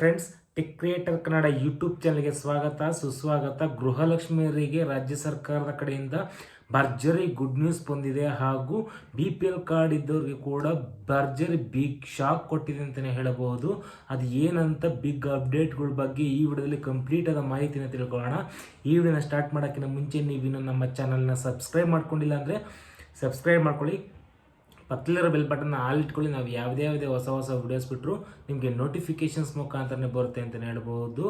Friends, tech creator Kannada YouTube ಚಾನಲ್ಗೆ ಸ್ವಾಗತ, ಸುಸ್ವಾಗತ. ಗೃಹಲಕ್ಷ್ಮಿಯರಿಗೆ ರಾಜ್ಯ ಸರ್ಕಾರದ ಕಡೆಯಿಂದ ಭರ್ಜರಿ ಗುಡ್ ನ್ಯೂಸ್ ಬಂದಿದೆ ಹಾಗೂ ಬಿ ಪಿ ಎಲ್ ಕಾರ್ಡ್ ಇದ್ದವ್ರಿಗೆ ಕೂಡ ಭರ್ಜರಿ ಬಿಗ್ ಶಾಕ್ ಕೊಟ್ಟಿದೆ ಅಂತಲೇ ಹೇಳಬಹುದು. ಅದು ಏನಂತ ಬಿಗ್ ಅಪ್ಡೇಟ್ಗಳ ಬಗ್ಗೆ ಈ ವಿಡಿಯೋದಲ್ಲಿ ಕಂಪ್ಲೀಟ್ ಆದ ಮಾಹಿತಿನ ತಿಳ್ಕೊಳ್ಳೋಣ. ಈ ವಿಡಿಯೋನ ಸ್ಟಾರ್ಟ್ ಮಾಡೋಕ್ಕಿಂತ ಮುಂಚೆ ನೀವಿನ್ನು ನಮ್ಮ ಚಾನಲ್ನ ಸಬ್ಸ್ಕ್ರೈಬ್ ಮಾಡ್ಕೊಂಡಿಲ್ಲ ಅಂದರೆ ಸಬ್ಸ್ಕ್ರೈಬ್ ಮಾಡ್ಕೊಳ್ಳಿ. ಪಕ್ಕದಲ್ಲಿರೋ ಬೆಲ್ ಬಟನ್ನ ಆಲ್ ಇಟ್ಕೊಳ್ಳಿ. ನಾವು ಯಾವುದೇ ಯಾವುದೇ ಹೊಸ ಹೊಸ ವಿಡಿಯೋಸ್ ಬಿಟ್ಟರು ನಿಮಗೆ ನೋಟಿಫಿಕೇಶನ್ಸ್ ಮುಖಾಂತರನೇ ಬರುತ್ತೆ ಅಂತಲೇ ಹೇಳ್ಬೋದು.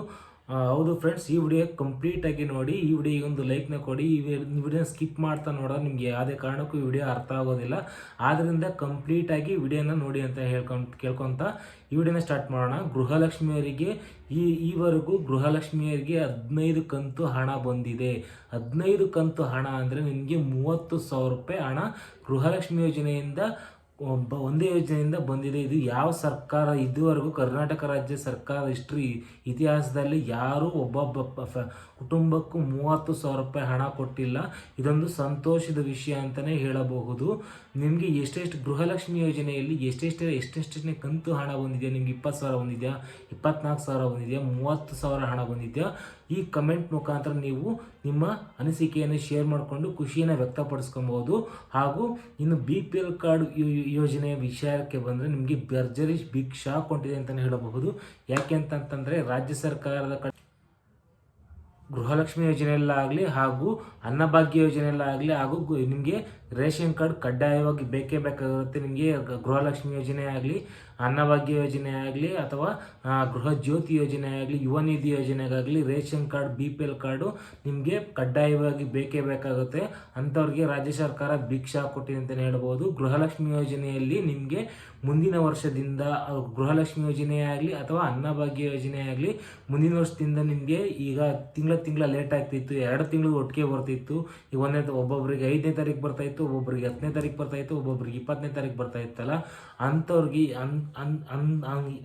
ಹೌದು ಫ್ರೆಂಡ್ಸ್ ಈ ವಿಡಿಯೋ ಕಂಪ್ಲೀಟಾಗಿ ನೋಡಿ, ಈ ವಿಡಿಯೋಗೆ ಒಂದು ಲೈಕ್ನ ಕೊಡಿ, ಈ ವಿಡಿಯೋನ ಸ್ಕಿಪ್ ಮಾಡ್ತಾ ನೋಡೋದು ನಿಮಗೆ ಯಾವುದೇ ಕಾರಣಕ್ಕೂ ಈ ವಿಡಿಯೋ ಅರ್ಥ ಆಗೋದಿಲ್ಲ. ಆದ್ದರಿಂದ ಕಂಪ್ಲೀಟಾಗಿ ವಿಡಿಯೋನ ನೋಡಿ ಅಂತ ಹೇಳ್ಕೊಂಡು, ಕೇಳ್ಕೊತ ಈ ವಿಡಿಯೋನ ಸ್ಟಾರ್ಟ್ ಮಾಡೋಣ. ಗೃಹಲಕ್ಷ್ಮಿಯವರಿಗೆ ಈ, ಈವರೆಗೂ ಗೃಹಲಕ್ಷ್ಮಿಯರಿಗೆ ಹದಿನೈದು ಕಂತು ಹಣ ಬಂದಿದೆ. ಹದಿನೈದು ಕಂತು ಹಣ ಅಂದರೆ ನಿಮಗೆ ಮೂವತ್ತು ಸಾವಿರ ರೂಪಾಯಿ ಹಣ ಗೃಹಲಕ್ಷ್ಮಿ ಯೋಜನೆಯಿಂದ ಒಬ್ಬ ಒಂದೇ ಯೋಜನೆಯಿಂದ ಬಂದಿದೆ. ಇದು ಯಾವ ಸರ್ಕಾರ? ಇದುವರೆಗೂ ಕರ್ನಾಟಕ ರಾಜ್ಯ ಸರ್ಕಾರ ಹಿಸ್ಟ್ರಿ ಇತಿಹಾಸದಲ್ಲಿ ಯಾರೂ ಒಬ್ಬೊಬ್ಬ ಫ- ಕುಟುಂಬಕ್ಕೂ ಮೂವತ್ತು ಸಾವಿರ ರೂಪಾಯಿ ಹಣ ಕೊಟ್ಟಿಲ್ಲ. ಇದೊಂದು ಸಂತೋಷದ ವಿಷಯ ಅಂತಲೇ ಹೇಳಬಹುದು. ನಿಮಗೆ ಎಷ್ಟೆಷ್ಟು ಗೃಹಲಕ್ಷ್ಮಿ ಯೋಜನೆಯಲ್ಲಿ ಎಷ್ಟೆಷ್ಟು, ಎಷ್ಟೆಷ್ಟನೇ ಕಂತು ಹಣ ಬಂದಿದೆಯಾ? ನಿಮ್ಗೆ ಇಪ್ಪತ್ತು ಸಾವಿರ ಬಂದಿದೆಯಾ? ಇಪ್ಪತ್ನಾಲ್ಕು ಸಾವಿರ ಬಂದಿದೆಯಾ? ಮೂವತ್ತು ಸಾವಿರ ಹಣ ಬಂದಿದೆಯಾ? ಈ ಕಮೆಂಟ್ ಮುಖಾಂತರ ನೀವು ನಿಮ್ಮ ಅನಿಸಿಕೆಯನ್ನು ಶೇರ್ ಮಾಡಿಕೊಂಡು ಖುಷಿಯನ್ನು ವ್ಯಕ್ತಪಡಿಸ್ಕೊಬೋದು ಹಾಗೂ ಇನ್ನು ಬಿ ಪಿ ಎಲ್ ಕಾರ್ಡ್ ಯೋಜನೆಯ ವಿಷಯಕ್ಕೆ ಬಂದರೆ ನಿಮಗೆ ಭರ್ಜರಿ ಬಿಗ್ ಶಾಕ್ ಹೊಂಟಿದೆ ಅಂತಲೇ ಹೇಳಬಹುದು. ಯಾಕೆ ಅಂತಂತಂದರೆ ರಾಜ್ಯ ಸರ್ಕಾರದ ಕಡೆ ಗೃಹಲಕ್ಷ್ಮಿ ಯೋಜನೆಯಲ್ಲಾಗಲಿ ಹಾಗೂ ಅನ್ನಭಾಗ್ಯ ಯೋಜನೆಯಲ್ಲಾಗಲಿ ಹಾಗೂ ನಿಮಗೆ ರೇಷನ್ ಕಾರ್ಡ್ ಕಡ್ಡಾಯವಾಗಿ ಬೇಕೇ ಬೇಕಾಗುತ್ತೆ. ನಿಮಗೆ ಗೃಹಲಕ್ಷ್ಮಿ ಯೋಜನೆ ಆಗಲಿ, ಅನ್ನಭಾಗ್ಯ ಯೋಜನೆ ಆಗಲಿ, ಅಥವಾ ಗೃಹ ಜ್ಯೋತಿ ಯೋಜನೆ ಆಗಲಿ, Yuva Nidhi ಯೋಜನೆಗಾಗಲಿ ration card, B P L card ನಿಮಗೆ ಕಡ್ಡಾಯವಾಗಿ ಬೇಕೇ ಬೇಕಾಗುತ್ತೆ. ಅಂಥವ್ರಿಗೆ ರಾಜ್ಯ ಸರ್ಕಾರ ಭಿಕ್ಷಾ ಕೊಟ್ಟಿದೆ ಅಂತಲೇ ಹೇಳ್ಬೋದು. ಗೃಹಲಕ್ಷ್ಮಿ ಯೋಜನೆಯಲ್ಲಿ ನಿಮಗೆ ಮುಂದಿನ ವರ್ಷದಿಂದ ಗೃಹಲಕ್ಷ್ಮಿ ಯೋಜನೆ ಆಗಲಿ ಅಥವಾ ಅನ್ನಭಾಗ್ಯ ಯೋಜನೆ ಆಗಲಿ, ಮುಂದಿನ ವರ್ಷದಿಂದ ನಿಮಗೆ ಈಗ ತಿಂಗಳ ತಿಂಗಳ ಲೇಟ್ ಆಗ್ತಿತ್ತು. ಎರಡು ತಿಂಗಳು ಒಟ್ಟಿಗೆ ಬರ್ತಿತ್ತು. ಈಗ ಒಂದನೇ ಒಬ್ಬೊಬ್ಬರಿಗೆ ಐದನೇ ತಾರೀಕು ಬರ್ತಾ ಇತ್ತು, ಒಬ್ಬೊಬ್ರಿಗೆ ಹತ್ತನೇ ತಾರೀಕು ಬರ್ತಾ ಇತ್ತು, ಒಬ್ಬೊಬ್ರಿಗೆ ಇಪ್ಪತ್ತನೇ ತಾರೀಕು ಬರ್ತಾ ಇತ್ತಲ್ಲ, ಅಂಥವ್ರಿಗೆ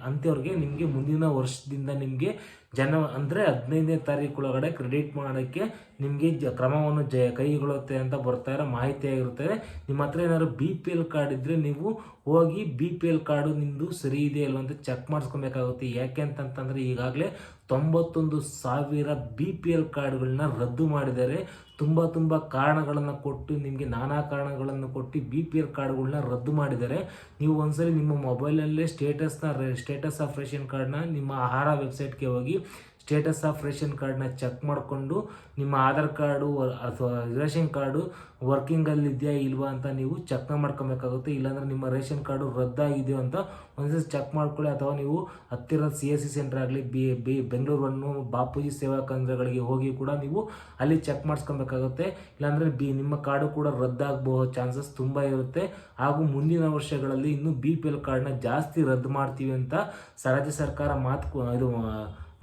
ಅಂಥವ್ರಿಗೆ ನಿಮಗೆ ಮುಂದಿನ ವರ್ಷದಿಂದ ನಿಮಗೆ ಜನ ಅಂದರೆ ಹದಿನೈದನೇ ತಾರೀಕು ಒಳಗಡೆ ಕ್ರೆಡಿಟ್ ಮಾಡೋಕ್ಕೆ ನಿಮಗೆ ಜ ಕ್ರಮವನ್ನು ಜ ಕೈಗೊಳ್ಳುತ್ತೆ ಅಂತ ಬರ್ತಾ ಇರೋ ಮಾಹಿತಿ ಆಗಿರುತ್ತದೆ. ನಿಮ್ಮ ಹತ್ರ ಏನಾದ್ರು ಬಿ ಪಿ ಎಲ್ ಕಾರ್ಡ್ ಇದ್ದರೆ ನೀವು ಹೋಗಿ ಬಿ ಪಿ ಎಲ್ ಕಾರ್ಡು ನಿಮ್ಮದು ಸರಿ ಇದೆ ಅಂತ ಚೆಕ್ ಮಾಡಿಸ್ಕೊಬೇಕಾಗುತ್ತೆ. ಯಾಕೆ ಅಂತಂತಂದರೆ ಈಗಾಗಲೇ ತೊಂಬತ್ತೊಂದು ಸಾವಿರ ಬಿ ಪಿ ಎಲ್ ಕಾರ್ಡ್ಗಳನ್ನ ರದ್ದು ಮಾಡಿದ್ದಾರೆ. ತುಂಬ ತುಂಬ ಕಾರಣಗಳನ್ನು ಕೊಟ್ಟು ನಿಮಗೆ ನಾನಾ ಕಾರಣಗಳನ್ನು ಕೊಟ್ಟು ಬಿ ಪಿ ಎಲ್ ಕಾರ್ಡ್ಗಳನ್ನ ರದ್ದು ಮಾಡಿದ್ದಾರೆ. ನೀವು ಒಂದ್ಸರಿ ನಿಮ್ಮ ಮೊಬೈಲಲ್ಲೇ ಸ್ಟೇಟಸ್ನ ಸ್ಟೇಟಸ್ ಆಫ್ ರೇಷನ್ ಕಾರ್ಡ್ನ ನಿಮ್ಮ ಆಹಾರ ವೆಬ್ಸೈಟ್ಗೆ ಹೋಗಿ ಸ್ಟೇಟಸ್ ಆಫ್ ರೇಷನ್ ಕಾರ್ಡ್ನ ಚೆಕ್ ಮಾಡಿಕೊಂಡು ನಿಮ್ಮ ಆಧಾರ್ ಕಾರ್ಡು ಅಥವಾ ರೇಷನ್ ಕಾರ್ಡು ವರ್ಕಿಂಗಲ್ಲಿ ಇದೆಯಾ ಇಲ್ವಾ ಅಂತ ನೀವು ಚೆಕ್ ಮಾಡ್ಕೊಬೇಕಾಗುತ್ತೆ. ಇಲ್ಲಾಂದರೆ ನಿಮ್ಮ ರೇಷನ್ ಕಾರ್ಡು ರದ್ದಾಗಿದೆಯೋ ಅಂತ ಒಂದು ಚೆಕ್ ಮಾಡ್ಕೊಳ್ಳಿ. ಅಥವಾ ನೀವು ಹತ್ತಿರದ ಸಿ ಎಸ್ ಸಿ ಸೆಂಟರ್ ಆಗಲಿ, ಬಿ ಬಿ ಬೆಂಗಳೂರನ್ನು ಬಾಪೂಜಿ ಸೇವಾ ಕೇಂದ್ರಗಳಿಗೆ ಹೋಗಿ ಕೂಡ ನೀವು ಅಲ್ಲಿ ಚೆಕ್ ಮಾಡಿಸ್ಕೊಬೇಕಾಗುತ್ತೆ. ಇಲ್ಲಾಂದರೆ ಬಿ ನಿಮ್ಮ ಕಾರ್ಡು ಕೂಡ ರದ್ದಾಗಬಹುದು ಚಾನ್ಸಸ್ ತುಂಬ ಇರುತ್ತೆ. ಹಾಗೂ ಮುಂದಿನ ವರ್ಷಗಳಲ್ಲಿ ಇನ್ನೂ ಬಿ ಪಿ ಎಲ್ ಕಾರ್ಡ್ನ ಜಾಸ್ತಿ ರದ್ದು ಮಾಡ್ತೀವಿ ಅಂತ ರಾಜ್ಯ ಸರ್ಕಾರ ಮಾತು ಇದು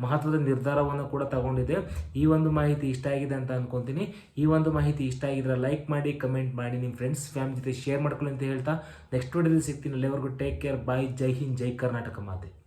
ಮಹತ್ವದ ನಿರ್ಧಾರವನ್ನು ಕೂಡ ತಗೊಂಡಿದೆ. ಈ ಒಂದು ಮಾಹಿತಿ ಇಷ್ಟ ಆಗಿದೆ ಅಂತ ಅನ್ಕೊಂತೀನಿ. ಈ ಒಂದು ಮಾಹಿತಿ ಇಷ್ಟ ಆಗಿದ್ರೆ ಲೈಕ್ ಮಾಡಿ, ಕಮೆಂಟ್ ಮಾಡಿ, ನಿಮ್ಮ ಫ್ರೆಂಡ್ಸ್ ಫ್ಯಾಮಿಲಿ ಜೊತೆ ಶೇರ್ ಮಾಡ್ಕೊಳ್ಳಿ ಅಂತ ಹೇಳ್ತಾ, ನೆಕ್ಸ್ಟ್ ವಿಡಿಯೋದಲ್ಲಿ ಸಿಗ್ತೀನಿ. ಅಲ್ಲಿವರೆಗೂ take care. Bye. Jai Hind, Jai Karnataka ಮಾತೆ.